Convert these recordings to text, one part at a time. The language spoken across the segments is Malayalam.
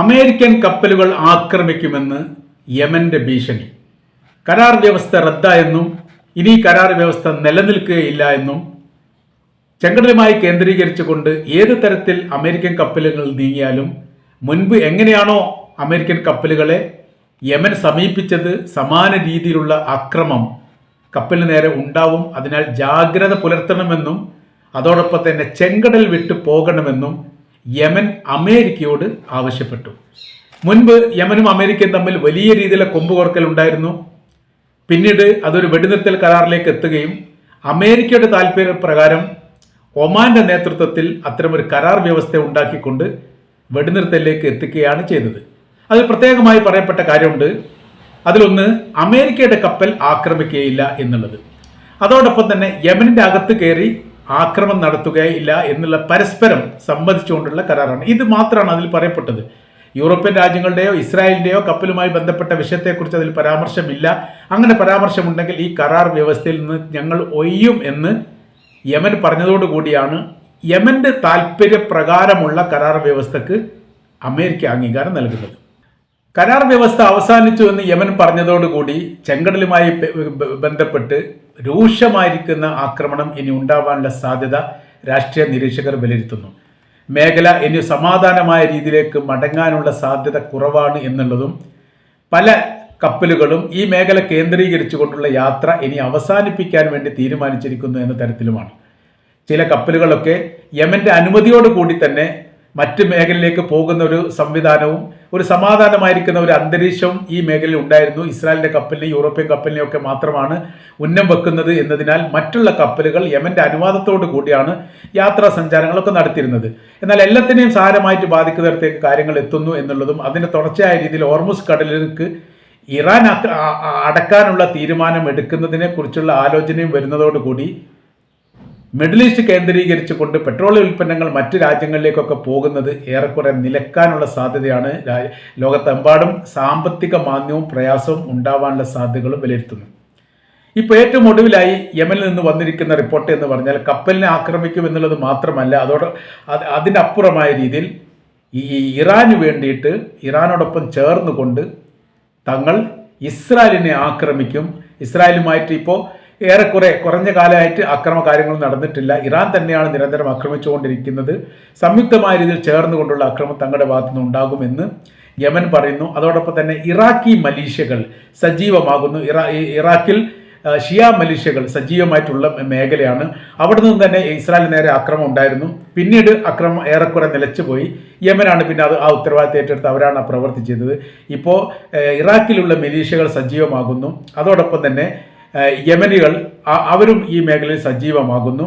അമേരിക്കൻ കപ്പലുകൾ ആക്രമിക്കുമെന്ന് യമന്റെ ഭീഷണി. കരാർ വ്യവസ്ഥ റദ്ദായെന്നും ഇനി കരാർ വ്യവസ്ഥ നിലനിൽക്കുകയില്ല എന്നും ചെങ്കടലുമായി കേന്ദ്രീകരിച്ചുകൊണ്ട് ഏത് തരത്തിൽ അമേരിക്കൻ കപ്പലുകൾ നീങ്ങിയാലും മുൻപ് എങ്ങനെയാണോ അമേരിക്കൻ കപ്പലുകളെ യമൻ സമീപിച്ചത് സമാന രീതിയിലുള്ള അക്രമം കപ്പലിന് നേരെ ഉണ്ടാവും. അതിനാൽ ജാഗ്രത പുലർത്തണമെന്നും അതോടൊപ്പം തന്നെ ചെങ്കടൽ വിട്ടു പോകണമെന്നും യമൻ അമേരിക്കയോട് ആവശ്യപ്പെട്ടു. മുൻപ് യമനും അമേരിക്കയും തമ്മിൽ വലിയ രീതിയിലെ കൊമ്പുകോർക്കൽ ഉണ്ടായിരുന്നു. പിന്നീട് അതൊരു വെടിനിർത്തൽ കരാറിലേക്ക് എത്തുകയും അമേരിക്കയുടെ താല്പര്യപ്രകാരം ഒമാന്റെ നേതൃത്വത്തിൽ അത്തരമൊരു കരാർ വ്യവസ്ഥ ഉണ്ടാക്കിക്കൊണ്ട് വെടിനിർത്തലിലേക്ക് എത്തിക്കുകയാണ് ചെയ്തത്. അതിൽ പ്രത്യേകമായി പറയപ്പെട്ട കാര്യമുണ്ട്. അതിലൊന്ന് അമേരിക്കയുടെ കപ്പൽ ആക്രമിക്കുകയില്ല എന്നുള്ളത്. അതോടൊപ്പം തന്നെ യമനിന്റെ അകത്ത് കയറി ആക്രമണം നടത്തുകയില്ല എന്നുള്ള പരസ്പരം സംബന്ധിച്ചുകൊണ്ടുള്ള കരാറാണ്. ഇത് മാത്രമാണ് അതിൽ പറയപ്പെട്ടത്. യൂറോപ്യൻ രാജ്യങ്ങളുടെയോ ഇസ്രായേലിന്റെയോ കപ്പലുമായി ബന്ധപ്പെട്ട വിഷയത്തെക്കുറിച്ച് അതിൽ പരാമർശമില്ല. അങ്ങനെ പരാമർശമുണ്ടെങ്കിൽ ഈ കരാർ വ്യവസ്ഥയിൽ നിന്ന് ഞങ്ങൾ ഒയ്യും എന്ന് യമൻ പറഞ്ഞതോടുകൂടിയാണ് യമന്റെ താല്പര്യപ്രകാരമുള്ള കരാർ വ്യവസ്ഥക്ക് അമേരിക്ക അംഗീകാരം നൽകുന്നത്. കരാർ വ്യവസ്ഥ അവസാനിച്ചു എന്ന് യമൻ പറഞ്ഞതോടുകൂടി ചെങ്കടലുമായി ബന്ധപ്പെട്ട് രൂക്ഷമായിരിക്കുന്ന ആക്രമണം ഇനി ഉണ്ടാവാനുള്ള സാധ്യത രാഷ്ട്രീയ നിരീക്ഷകർ വിലയിരുത്തുന്നു. മേഖല ഇനി സമാധാനമായ രീതിയിലേക്ക് മടങ്ങാനുള്ള സാധ്യത കുറവാണ് എന്നുള്ളതും പല കപ്പലുകളും ഈ മേഖല കേന്ദ്രീകരിച്ചുകൊണ്ടുള്ള യാത്ര ഇനി അവസാനിപ്പിക്കാൻ വേണ്ടി തീരുമാനിച്ചിരിക്കുന്നു എന്ന തരത്തിലുമാണ്. ചില കപ്പലുകളൊക്കെ യമന്റെ അനുമതിയോടുകൂടി തന്നെ മറ്റ് മേഖലയിലേക്ക് പോകുന്ന ഒരു സംവിധാനവും ഒരു സമാധാനമായിരിക്കുന്ന ഒരു അന്തരീക്ഷം ഈ മേഖലയിൽ ഉണ്ടായിരുന്നു. ഇസ്രായേലിന്റെ കപ്പലിനെ യൂറോപ്യൻ കപ്പലിനെ ഒക്കെ മാത്രമാണ് ഉന്നം വെക്കുന്നത് എന്നതിനാൽ മറ്റുള്ള കപ്പലുകൾ യമന്റെ അനുവാദത്തോടു കൂടിയാണ് യാത്രാ സഞ്ചാരങ്ങളൊക്കെ നടത്തിയിരുന്നത്. എന്നാൽ എല്ലാത്തിനെയും സാരമായിട്ട് ബാധിക്കുന്നിടത്തേക്ക് കാര്യങ്ങൾ എത്തുന്നു എന്നുള്ളതും അതിന്റെ തുടർച്ചയായ രീതിയിൽ ഓർമുസ് കടലിലേക്ക് ഇറാൻ അടക്കാനുള്ള തീരുമാനം എടുക്കുന്നതിനെ കുറിച്ചുള്ള ആലോചനയും വരുന്നതോടുകൂടി മിഡിൽ ഈസ്റ്റ് കേന്ദ്രീകരിച്ചുകൊണ്ട് പെട്രോളിയം ഉൽപ്പന്നങ്ങൾ മറ്റ് രാജ്യങ്ങളിലേക്കൊക്കെ പോകുന്നത് ഏറെക്കുറെ നിലക്കാനുള്ള സാധ്യതയാണ്. ലോകത്തെമ്പാടും സാമ്പത്തിക മാന്ദ്യവും പ്രയാസവും ഉണ്ടാവാനുള്ള സാധ്യതകളും വിലയിരുത്തുന്നു. ഇപ്പോൾ ഏറ്റവും ഒടുവിലായി യമനിൽ നിന്ന് വന്നിരിക്കുന്ന റിപ്പോർട്ട് എന്ന് പറഞ്ഞാൽ കപ്പലിനെ ആക്രമിക്കും എന്നുള്ളത് മാത്രമല്ല അതോട് അത് അതിനപ്പുറമായ രീതിയിൽ ഈ ഇറാന് വേണ്ടിയിട്ട് ഇറാനോടൊപ്പം ചേർന്നുകൊണ്ട് തങ്ങൾ ഇസ്രായേലിനെ ആക്രമിക്കും. ഇസ്രായേലുമായിട്ട് ഇപ്പോൾ ഏറെക്കുറെ കുറഞ്ഞ കാലമായിട്ട് അക്രമ കാര്യങ്ങൾ നടന്നിട്ടില്ല. ഇറാൻ തന്നെയാണ് നിരന്തരം ആക്രമിച്ചുകൊണ്ടിരിക്കുന്നത്. സംയുക്തമായ രീതിയിൽ ചേർന്നുകൊണ്ടുള്ള അക്രമം തങ്ങളുടെ ഭാഗത്തു നിന്ന് ഉണ്ടാകുമെന്ന് യമൻ പറയുന്നു. അതോടൊപ്പം തന്നെ ഇറാഖി മലീഷ്യകൾ സജീവമാകുന്നു. ഇറാ ഇറാഖിൽ ഷിയ മലീഷ്യകൾ സജീവമായിട്ടുള്ള മേഖലയാണ്. അവിടെ നിന്ന് തന്നെ ഇസ്രായേലിന് നേരെ ആക്രമണം ഉണ്ടായിരുന്നു. പിന്നീട് അക്രമം ഏറെക്കുറെ നിലച്ചുപോയി യമനാണ് പിന്നെ അത് ആ ഉത്തരവാദിത്തം ഏറ്റെടുത്ത് അവരാണ് ചെയ്തത്. ഇപ്പോൾ ഇറാഖിലുള്ള മലീഷ്യകൾ സജീവമാകുന്നു. അതോടൊപ്പം തന്നെ യമനികൾ അവരും ഈ മേഖലയിൽ സജീവമാകുന്നു.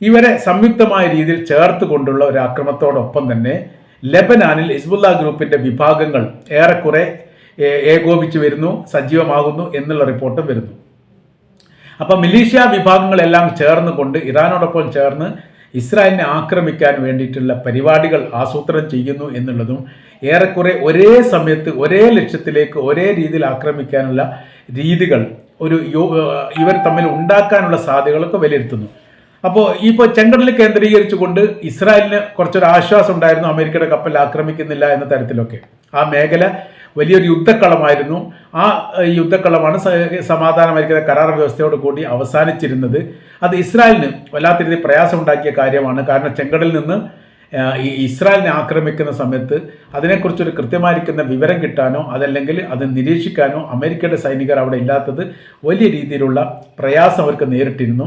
ഇവരെ സംയുക്തമായ രീതിയിൽ ചേർത്ത് കൊണ്ടുള്ള ഒരു ആക്രമണത്തോടൊപ്പം തന്നെ ലെബനാനിൽ ഹിസ്ബുല്ല ഗ്രൂപ്പിന്റെ വിഭാഗങ്ങൾ ഏറെക്കുറെ ഏകോപിച്ച് ഏകോപിച്ചു വരുന്നു സജീവമാകുന്നു എന്നുള്ള റിപ്പോർട്ടും വരുന്നു. അപ്പം മിലീഷ്യ വിഭാഗങ്ങളെല്ലാം ചേർന്നുകൊണ്ട് ഇറാനോടൊപ്പം ചേർന്ന് ഇസ്രായേലിനെ ആക്രമിക്കാൻ വേണ്ടിയിട്ടുള്ള പരിപാടികൾ ആസൂത്രണം ചെയ്യുന്നു എന്നുള്ളതും ഏറെക്കുറെ ഒരേ സമയത്ത് ഒരേ ലക്ഷ്യത്തിലേക്ക് ഒരേ രീതിയിൽ ആക്രമിക്കാനുള്ള രീതികൾ ഒരു യോ- ഇവർ തമ്മിൽ ഉണ്ടാക്കാനുള്ള സാധ്യതകളൊക്കെ വിലയിരുത്തുന്നു. അപ്പോൾ ഇപ്പോൾ ചെങ്കടൽ കേന്ദ്രീകരിച്ചുകൊണ്ട് ഇസ്രായേലിന് കുറച്ചൊരു ആശ്വാസം ഉണ്ടായിരുന്നു അമേരിക്കയുടെ കപ്പൽ ആക്രമിക്കുന്നില്ല എന്ന തരത്തിലൊക്കെ. ആ മേഖല വലിയൊരു യുദ്ധക്കളമായിരുന്നു. ആ യുദ്ധക്കളമാണ് സമാധാനമായിരിക്കുന്ന കരാർ വ്യവസ്ഥയോട് കൂടി അവസാനിച്ചിരുന്നത്. അത് ഇസ്രായേലിന് വല്ലാത്ത രീതിയിൽ പ്രയാസമുണ്ടാക്കിയ കാര്യമാണ്. കാരണം ചെങ്കടലിൽ നിന്ന് ഈ ഇസ്രായേലിനെ ആക്രമിക്കുന്ന സമയത്ത് അതിനെക്കുറിച്ചൊരു കൃത്യമായിരിക്കുന്ന വിവരം കിട്ടാനോ അതല്ലെങ്കിൽ അത് നിരീക്ഷിക്കാനോ അമേരിക്കയുടെ സൈനികർ അവിടെ ഇല്ലാത്തത് വലിയ രീതിയിലുള്ള പ്രയാസം അവർക്ക് നേരിട്ടിരുന്നു.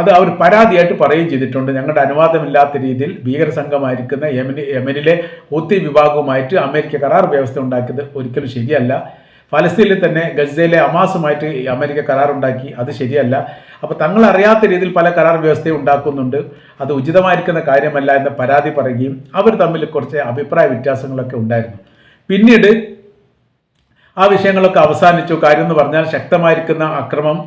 അത് അവർ പരാതിയായിട്ട് പറയുകയും ചെയ്തിട്ടുണ്ട്. ഞങ്ങളുടെ അനുവാദമില്ലാത്ത രീതിയിൽ ഭീകര സംഘമായിരിക്കുന്ന യമനി യമനിലെ ഹൂത്തി വിഭാഗവുമായിട്ട് അമേരിക്ക കരാർ വ്യവസ്ഥ ഉണ്ടാക്കിയത് ഒരിക്കലും ശരിയല്ല. ഫലസ്തീനിൽ തന്നെ ഗസയിലെ അമാസുമായിട്ട് അമേരിക്ക കരാറുണ്ടാക്കി. അത് ശരിയല്ല. അപ്പോൾ തങ്ങൾ അറിയാത്ത രീതിയിൽ പല കരാർ വ്യവസ്ഥയും ഉണ്ടാക്കുന്നുണ്ട്. അത് ഉചിതമായിരിക്കുന്ന കാര്യമല്ല എന്ന പരാതി പറയുകയും അവർ തമ്മിൽ കുറച്ച് അഭിപ്രായ വ്യത്യാസങ്ങളൊക്കെ ഉണ്ടായിരുന്നു. പിന്നീട് ആ വിഷയങ്ങളൊക്കെ അവസാനിച്ചു. കാര്യം എന്ന് പറഞ്ഞാൽ ശക്തമായിരിക്കുന്ന അക്രമം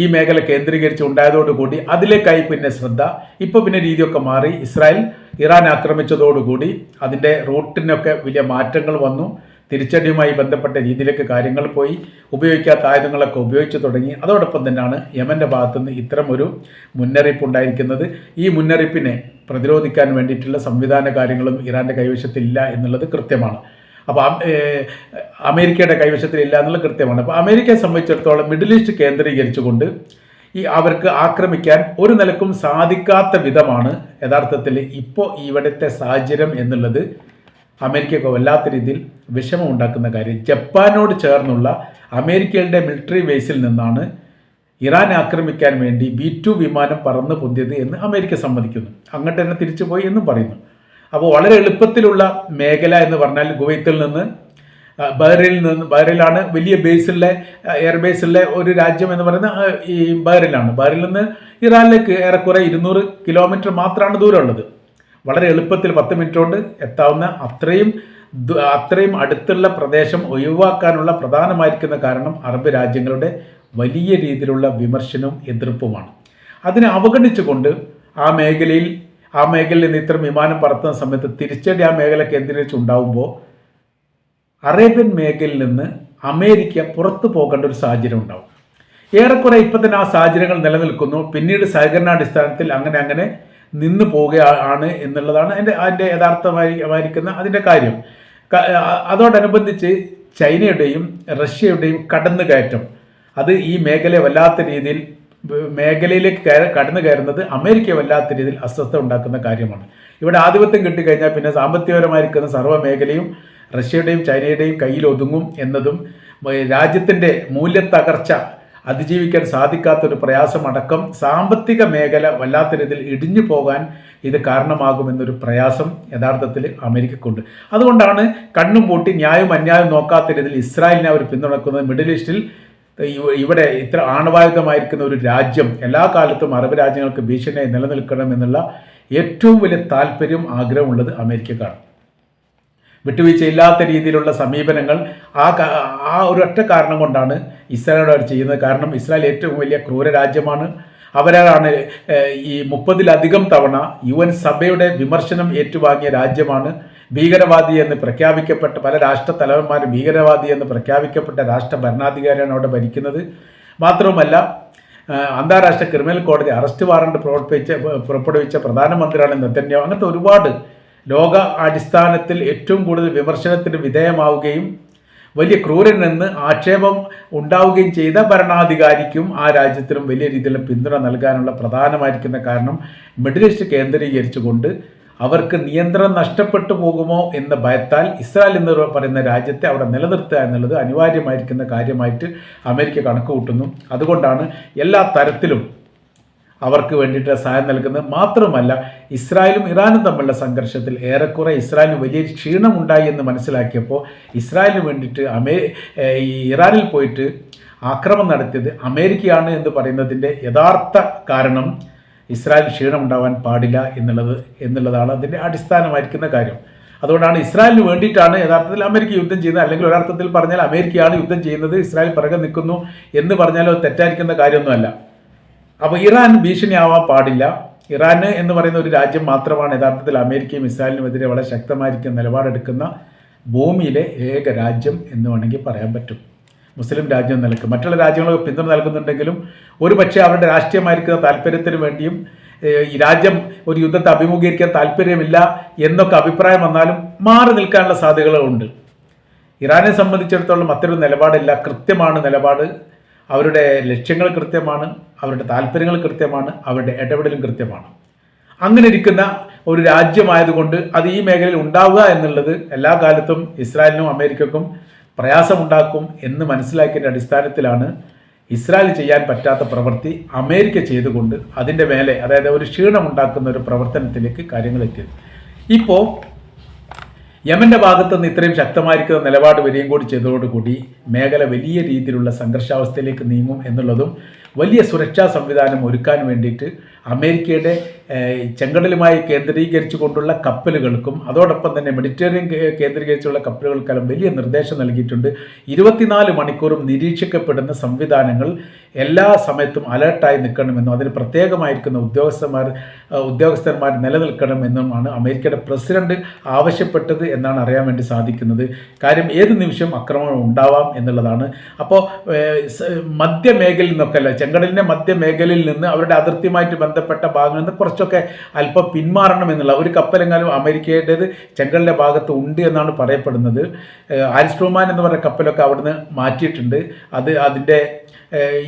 ഈ മേഖല കേന്ദ്രീകരിച്ച് ഉണ്ടായതോടുകൂടി അതിലേക്കായി പിന്നെ ശ്രദ്ധ ഇപ്പോൾ പിന്നെ രീതിയൊക്കെ മാറി. ഇസ്രായേൽ ഇറാൻ ആക്രമിച്ചതോടുകൂടി അതിന്റെ റൂട്ടിനൊക്കെ വലിയ മാറ്റങ്ങൾ വന്നു. തിരിച്ചടിയുമായി ബന്ധപ്പെട്ട രീതിയിലേക്ക് കാര്യങ്ങൾ പോയി ഉപയോഗിക്കാത്ത ആയുധങ്ങളൊക്കെ ഉപയോഗിച്ച് തുടങ്ങി. അതോടൊപ്പം തന്നെയാണ് യമന്റെ ഭാഗത്തുനിന്ന് ഇത്തരം ഒരു മുന്നറിയിപ്പ് ഉണ്ടായിരിക്കുന്നത് ഈ മുന്നറിയിപ്പിനെ പ്രതിരോധിക്കാൻ വേണ്ടിയിട്ടുള്ള സംവിധാന കാര്യങ്ങളും ഇറാന്റെ കൈവശത്തില്ല എന്നുള്ളത് കൃത്യമാണ്. അപ്പോൾ അമേരിക്കയുടെ കൈവശത്തിലില്ല എന്നുള്ളത് കൃത്യമാണ്. അപ്പോൾ അമേരിക്കയെ സംബന്ധിച്ചിടത്തോളം മിഡിൽ ഈസ്റ്റ് കേന്ദ്രീകരിച്ചുകൊണ്ട് ഈ അവർക്ക് ആക്രമിക്കാൻ ഒരു നിലക്കും സാധിക്കാത്ത വിധമാണ് യഥാർത്ഥത്തിൽ ഇപ്പോൾ ഇവിടുത്തെ സാഹചര്യം എന്നുള്ളത്. അമേരിക്കയ്ക്ക് വല്ലാത്ത രീതിയിൽ വിഷമം ഉണ്ടാക്കുന്ന കാര്യം ജപ്പാനോട് ചേർന്നുള്ള അമേരിക്കയുടെ മിലിറ്ററി ബേസിൽ നിന്നാണ് ഇറാൻ ആക്രമിക്കാൻ വേണ്ടി ബി ടു വിമാനം പറന്ന് പൊന്തിയത് എന്ന് അമേരിക്ക സമ്മതിക്കുന്നു. അങ്ങോട്ട് തന്നെ തിരിച്ചു പോയി എന്നും പറയുന്നു. അപ്പോൾ വളരെ എളുപ്പത്തിലുള്ള മേഖല എന്ന് പറഞ്ഞാൽ ഗുവൈത്തിൽ നിന്ന് ബഹ്റൈനിൽ നിന്ന് ബഹ്റൈനിലാണ് വലിയ ബേസിലെ എയർ ബേസിലെ ഒരു രാജ്യം എന്ന് പറയുന്ന ഈ ബഹ്റൈനിലാണ്. ബഹ്റൈനിൽ നിന്ന് ഇറാനിലേക്ക് ഏറെക്കുറെ ഇരുന്നൂറ് കിലോമീറ്റർ മാത്രമാണ് ദൂരമുള്ളത്. വളരെ എളുപ്പത്തിൽ പത്ത് മിനിറ്റ് കൊണ്ട് എത്താവുന്ന അത്രയും അത്രയും അടുത്തുള്ള പ്രദേശം ഒഴിവാക്കാനുള്ള പ്രധാനമായിരിക്കുന്ന കാരണം അറബ് രാജ്യങ്ങളുടെ വലിയ രീതിയിലുള്ള വിമർശനവും എതിർപ്പുമാണ്. അതിനെ അവഗണിച്ചുകൊണ്ട് ആ മേഖലയിൽ ആ മേഖലയിൽ നിന്ന് ഇത്തരം വിമാനം പറത്തുന്ന സമയത്ത് തിരിച്ചടി ആ മേഖല കേന്ദ്രീകരിച്ചുണ്ടാവുമ്പോൾ അറേബ്യൻ മേഖലയിൽ നിന്ന് അമേരിക്ക പുറത്തു പോകേണ്ട ഒരു സാഹചര്യം ഉണ്ടാവും. ഏറെക്കുറെ ഇപ്പം തന്നെ ആ സാഹചര്യങ്ങൾ നിലനിൽക്കുന്നു. പിന്നീട് സഹകരണാടിസ്ഥാനത്തിൽ അങ്ങനെ അങ്ങനെ നിന്ന് പോവുകയാണ് എന്നുള്ളതാണ് അതിന്റെ അതിന്റെ യഥാർത്ഥമായിരിക്കുന്ന അതിന്റെ കാര്യം. അതോടനുബന്ധിച്ച് ചൈനയുടെയും റഷ്യയുടെയും കടന്നു കയറ്റം അത് ഈ മേഖലയെ വല്ലാത്ത രീതിയിൽ മേഖലയിലേക്ക് കടന്നു കയറുന്നത് അമേരിക്ക വല്ലാത്ത രീതിയിൽ അസ്വസ്ഥ ഉണ്ടാക്കുന്ന കാര്യമാണ്. ഇവിടെ ആധിപത്യം കിട്ടിക്കഴിഞ്ഞാൽ പിന്നെ സാമ്പത്തികപരമായിരിക്കുന്ന സർവ മേഖലയും റഷ്യയുടെയും ചൈനയുടെയും കയ്യിൽ ഒതുങ്ങും എന്നതും രാജ്യത്തിന്റെ മൂല്യത്തകർച്ച അതിജീവിക്കാൻ സാധിക്കാത്തൊരു പ്രയാസമടക്കം സാമ്പത്തിക മേഖല വല്ലാത്ത രീതിയിൽ ഇടിഞ്ഞു പോകാൻ ഇത് കാരണമാകുമെന്നൊരു പ്രയാസം യഥാർത്ഥത്തിൽ അമേരിക്കക്കുണ്ട്. അതുകൊണ്ടാണ് കണ്ണും പൂട്ടി ന്യായവും അന്യായവും നോക്കാത്ത രീതിയിൽ ഇസ്രായേലിനെ അവർ പിന്തുണക്കുന്നത്. മിഡിൽ ഈസ്റ്റിൽ ഇവിടെ ഇത്ര ആണവായുധമായിരിക്കുന്ന ഒരു രാജ്യം എല്ലാ കാലത്തും അറബ് രാജ്യങ്ങൾക്ക് ഭീഷണിയായി നിലനിൽക്കണം എന്നുള്ള ഏറ്റവും വലിയ താല്പര്യം ആഗ്രഹമുള്ളത് അമേരിക്കക്കാണ്. വിട്ടുവീഴ്ചയില്ലാത്ത രീതിയിലുള്ള സമീപനങ്ങൾ ആ ആ ഒരൊറ്റ കാരണം കൊണ്ടാണ് ഇസ്രായേലോട് അവർ ചെയ്യുന്നത്. കാരണം ഇസ്രായേൽ ഏറ്റവും വലിയ ക്രൂര രാജ്യമാണ്. അവരാണ് ഈ മുപ്പതിലധികം തവണ യു എൻ സഭയുടെ വിമർശനം ഏറ്റുവാങ്ങിയ രാജ്യമാണ്. ഭീകരവാദി എന്ന് പ്രഖ്യാപിക്കപ്പെട്ട പല രാഷ്ട്ര തലവന്മാരും ഭീകരവാദി എന്ന് പ്രഖ്യാപിക്കപ്പെട്ട രാഷ്ട്ര ഭരണാധികാരിയാണ് അവിടെ ഭരിക്കുന്നത്. മാത്രവുമല്ല അന്താരാഷ്ട്ര ക്രിമിനൽ കോടതി അറസ്റ്റ് വാറണ്ട് പുറപ്പെടുവിച്ച പുറപ്പെടുവിച്ച പ്രധാനമന്ത്രിയാണ് നെത്തന്യാവ് അങ്ങനത്തെ ഒരുപാട് ലോക അടിസ്ഥാനത്തിൽ ഏറ്റവും കൂടുതൽ വിമർശനത്തിന് വിധേയമാവുകയും വലിയ ക്രൂരനെന്ന് ആക്ഷേപം ഉണ്ടാവുകയും ചെയ്ത ഭരണാധികാരിക്കും ആ രാജ്യത്തിനും വലിയ രീതിയിലുള്ള പിന്തുണ നൽകാനുള്ള പ്രധാനമായിരിക്കുന്ന കാരണം മിഡിൽ ഈസ്റ്റ് കേന്ദ്രീകരിച്ചുകൊണ്ട് അവർക്ക് നിയന്ത്രണം നഷ്ടപ്പെട്ടു പോകുമോ എന്ന ഭയത്താൽ ഇസ്രായേൽ എന്ന് പറയുന്ന രാജ്യത്തെ അവിടെ നിലനിർത്തുക എന്നുള്ളത് അനിവാര്യമായിരിക്കുന്ന കാര്യമായിട്ട് അമേരിക്ക കണക്ക് കൂട്ടുന്നു അതുകൊണ്ടാണ് എല്ലാ തരത്തിലും അവർക്ക് വേണ്ടിയിട്ട് സഹായം നൽകുന്നത് മാത്രമല്ല ഇസ്രായേലും ഇറാനും തമ്മിലുള്ള സംഘർഷത്തിൽ ഏറെക്കുറെ ഇസ്രായേലിന് വലിയ ക്ഷീണമുണ്ടായി എന്ന് മനസ്സിലാക്കിയപ്പോൾ ഇസ്രായേലിന് വേണ്ടിയിട്ട് അമേ ഇറാനിൽ പോയിട്ട് ആക്രമണം നടത്തിയത് അമേരിക്കയാണ് എന്ന് പറയുന്നതിന്റെ യഥാർത്ഥ കാരണം ഇസ്രായേൽ ക്ഷീണമുണ്ടാവാൻ പാടില്ല എന്നുള്ളത് എന്നുള്ളതാണ് അതിന്റെ അടിസ്ഥാനമായിരിക്കുന്ന കാര്യം. അതുകൊണ്ടാണ് ഇസ്രായേലിന് വേണ്ടിയിട്ടാണ് യഥാർത്ഥത്തിൽ അമേരിക്ക യുദ്ധം ചെയ്യുന്നത്. അല്ലെങ്കിൽ ഒരർത്ഥത്തിൽ പറഞ്ഞാൽ അമേരിക്കയാണ് യുദ്ധം ചെയ്യുന്നത് ഇസ്രായേൽ പിറകെ നിൽക്കുന്നു എന്ന് പറഞ്ഞാലോ തെറ്റായിരിക്കുന്ന കാര്യമൊന്നുമല്ല. അപ്പോൾ ഇറാൻ ഭീഷണിയാവാൻ പാടില്ല. ഇറാൻ എന്ന് പറയുന്ന ഒരു രാജ്യം മാത്രമാണ് യഥാർത്ഥത്തിൽ അമേരിക്കയും ഇസ്രായേലിനുമെതിരെ വളരെ ശക്തമായിരിക്കുന്ന നിലപാടെടുക്കുന്ന ഭൂമിയിലെ ഏക രാജ്യം എന്ന് വേണമെങ്കിൽ പറയാൻ പറ്റും. മുസ്ലിം രാജ്യം നിലയ്ക്ക് മറ്റുള്ള രാജ്യങ്ങളൊക്കെ പിന്തുണ നൽകുന്നുണ്ടെങ്കിലും ഒരു പക്ഷേ അവരുടെ രാഷ്ട്രീയമായിരിക്കുന്ന താല്പര്യത്തിന് വേണ്ടിയും ഈ രാജ്യം ഒരു യുദ്ധത്തെ അഭിമുഖീകരിക്കാൻ താല്പര്യമില്ല എന്നൊക്കെ അഭിപ്രായം വന്നാലും മാറി നിൽക്കാനുള്ള സാധ്യതകളുണ്ട്. ഇറാനെ സംബന്ധിച്ചിടത്തോളം അത്തരം നിലപാടില്ല. കൃത്യമാണ് നിലപാട്. അവരുടെ ലക്ഷ്യങ്ങൾ കൃത്യമാണ് അവരുടെ താല്പര്യങ്ങൾ കൃത്യമാണ് അവരുടെ ഇടപെടലും കൃത്യമാണ്. അങ്ങനെ ഇരിക്കുന്ന ഒരു രാജ്യമായതുകൊണ്ട് അത് ഈ മേഖലയിൽ ഉണ്ടാവുക എന്നുള്ളത് എല്ലാ കാലത്തും ഇസ്രായേലിനും അമേരിക്കക്കും പ്രയാസമുണ്ടാക്കും എന്ന് മനസ്സിലാക്കിയതിന്റെ അടിസ്ഥാനത്തിലാണ് ഇസ്രായേൽ ചെയ്യാൻ പറ്റാത്ത പ്രവൃത്തി അമേരിക്ക ചെയ്തുകൊണ്ട് അതിന്റെ മേലെ അതായത് ഒരു ക്ഷീണമുണ്ടാക്കുന്ന ഒരു പ്രവർത്തനത്തിലേക്ക് കാര്യങ്ങൾ എത്തിയത്. ഇപ്പോൾ യമന്റെ ഭാഗത്തു നിന്ന് ഇത്രയും ശക്തമായിരിക്കുന്ന നിലപാട് വരികയും കൂടി ചെയ്തതോടുകൂടി മേഖല വലിയ രീതിയിലുള്ള സംഘർഷാവസ്ഥയിലേക്ക് നീങ്ങും എന്നുള്ളതും വലിയ സുരക്ഷാ സംവിധാനം ഒരുക്കാൻ വേണ്ടിയിട്ട് അമേരിക്കയുടെ ചെങ്കടലുമായി കേന്ദ്രീകരിച്ചു കൊണ്ടുള്ള കപ്പലുകൾക്കും അതോടൊപ്പം തന്നെ മെഡിറ്ററേനിയൻ കേന്ദ്രീകരിച്ചുള്ള കപ്പലുകൾക്കെല്ലാം വലിയ നിർദ്ദേശം നൽകിയിട്ടുണ്ട്. ഇരുപത്തിനാല് മണിക്കൂറും നിരീക്ഷിക്കപ്പെടുന്ന സംവിധാനങ്ങൾ എല്ലാ സമയത്തും അലേർട്ടായി നിൽക്കണമെന്നും അതിന് പ്രത്യേകമായിരിക്കുന്ന ഉദ്യോഗസ്ഥന്മാർ ഉദ്യോഗസ്ഥന്മാർ നിലനിൽക്കണമെന്നുമാണ് അമേരിക്കയുടെ പ്രസിഡന്റ് ആവശ്യപ്പെട്ടത് എന്നാണ് അറിയാൻ വേണ്ടി സാധിക്കുന്നത്. കാര്യം ഏത് നിമിഷം ആക്രമണം ഉണ്ടാവാം എന്നുള്ളതാണ്. അപ്പോൾ മധ്യമേഖലയിൽ നിന്നൊക്കെ ചെങ്കടലിന്റെ മധ്യമേഖലയിൽ നിന്ന് അവരുടെ അതിർത്തിയുമായിട്ട് ബന്ധപ്പെട്ട ഭാഗങ്ങളിൽ നിന്ന് കുറച്ചൊക്കെ അല്പം പിന്മാറണം എന്നുള്ള ഒരു കപ്പലെങ്കിലും അമേരിക്കയുടേത് ചെങ്കടലിന്റെ ഭാഗത്ത് ഉണ്ട് എന്നാണ് പറയപ്പെടുന്നത്. ആരിസ്ട്രോമാൻ എന്ന് പറയുന്ന കപ്പലൊക്കെ അവിടുന്ന് മാറ്റിയിട്ടുണ്ട്. അത് അതിന്റെ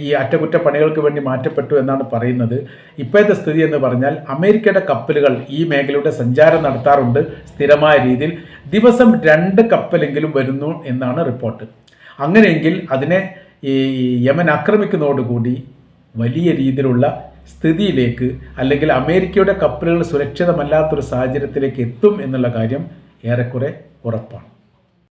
ഈ അറ്റകുറ്റപ്പണികൾക്ക് വേണ്ടി മാറ്റപ്പെട്ടു എന്നാണ് പറയുന്നത്. ഇപ്പോഴത്തെ സ്ഥിതി എന്ന് പറഞ്ഞാൽ അമേരിക്കയുടെ കപ്പലുകൾ ഈ മേഖലയുടെ സഞ്ചാരം നടത്താറുണ്ട് സ്ഥിരമായ രീതിയിൽ. ദിവസം രണ്ട് കപ്പലെങ്കിലും വരുന്നു എന്നാണ് റിപ്പോർട്ട്. അങ്ങനെയെങ്കിൽ അതിനെ ഈ യമൻ ആക്രമിക്കുന്നതോടുകൂടി വലിയ രീതിയിലുള്ള സ്ഥിതിയിലേക്ക് അല്ലെങ്കിൽ അമേരിക്കയുടെ കപ്പലുകൾ സുരക്ഷിതമല്ലാത്തൊരു സാഹചര്യത്തിലേക്ക് എത്തും എന്നുള്ള കാര്യം ഏറെക്കുറെ ഉറപ്പാണ്.